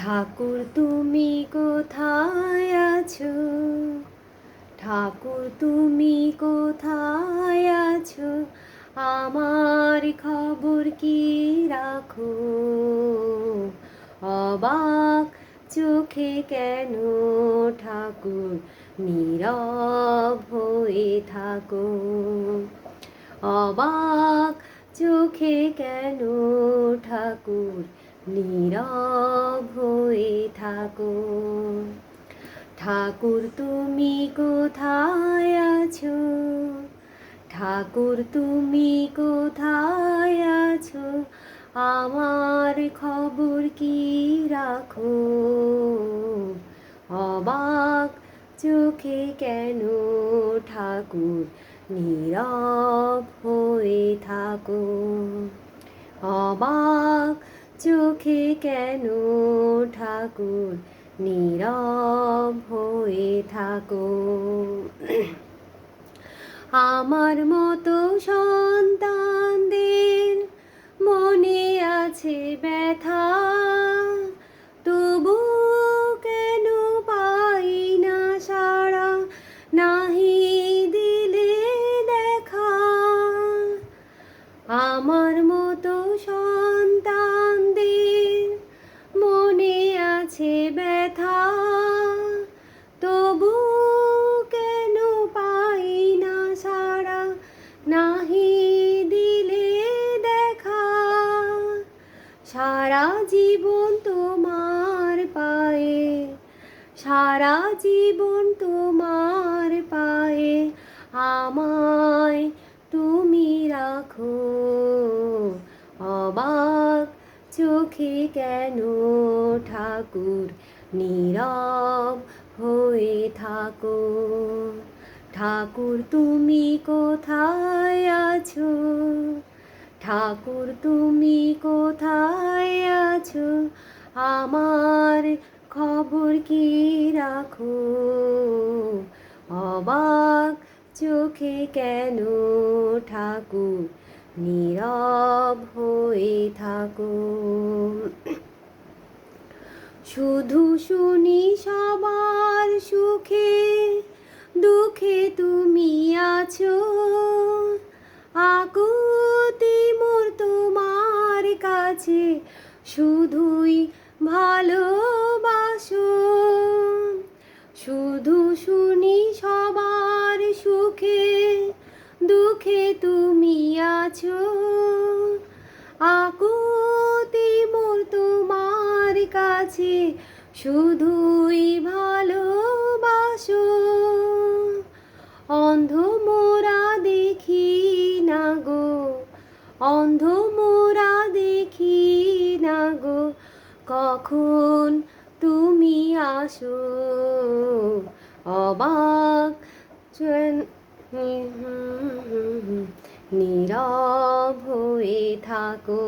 ঠাকুর, তুমি কোথায় আছো? ঠাকুর, তুমি কোথায় আছো? আমার খবর কি রাখো? অবাক চোখে কেন ঠাকুর নীরব হয়ে থাকো? অবাক চোখে কেন ঠাকুর নীরব হয়ে থাকো। ঠাকুর, তুমি কোথায় আছো? ঠাকুর, তুমি কোথায় আছো? আমার খবর কি রাখো? অবাক চোখে কেন ঠাকুর নীরব হয়ে থাকো? অবাক চোখে কেন ঠাকুর নীরব হয়ে থাকো? আমার মতো সন্তানদের মনে আছে ব্যথা, তবু কেন পাই না সারা নাহি দিলে দেখা। আমার মতো সন্তানদের আছে ব্যথা, তবু কেন পাই না সারা নাহি দিলে দেখা, সারা জীবন তোমার পায়ে, সারা জীবন তোমার পায়ে আমায় তুমি রাখো। অবাক চোখে কেন ঠাকুর? নীরব হয়ে থাকো। ঠাকুর, তুমি কোথায় আছো? ঠাকুর, তুমি কোথায় আছো? আমার খবর কি রাখো? অবাক চোখে কেন ঠাকুর? নীরব হয়ে থাকো। শুধু শুনি সবার সুখে, দুঃখে তুমি আছো। আকুতি মোর তোমার কাছে, শুধুই ভালোবাসো। শুধু শুনি সবার দুঃখে তুমি আছো। আকুতি মোর তোমার কাছে, শুধুই ভালোবাসো। অন্ধ মোরা দেখি না গো, অন্ধ মোরা দেখি না গো, কখন তুমি আসো? অবাক নীরব হয়ে থাকো।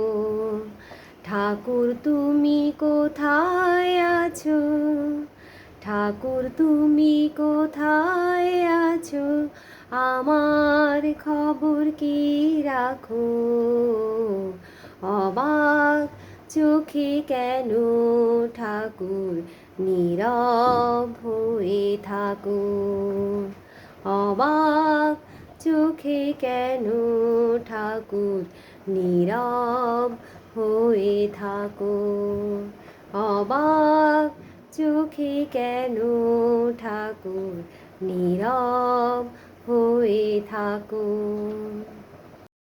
ঠাকুর, তুমি কোথায় আছো? ঠাকুর, তুমি কোথায় আছো? আমার খবর কি রাখো? অবাক চোখে কেন ঠাকুর নীরব হয়ে থাকো? অবাক চোখে কেন ঠাকুর নীরব হয়ে থাকো? অবাক চোখে কেন ঠাকুর নীরব হয়ে থাকো?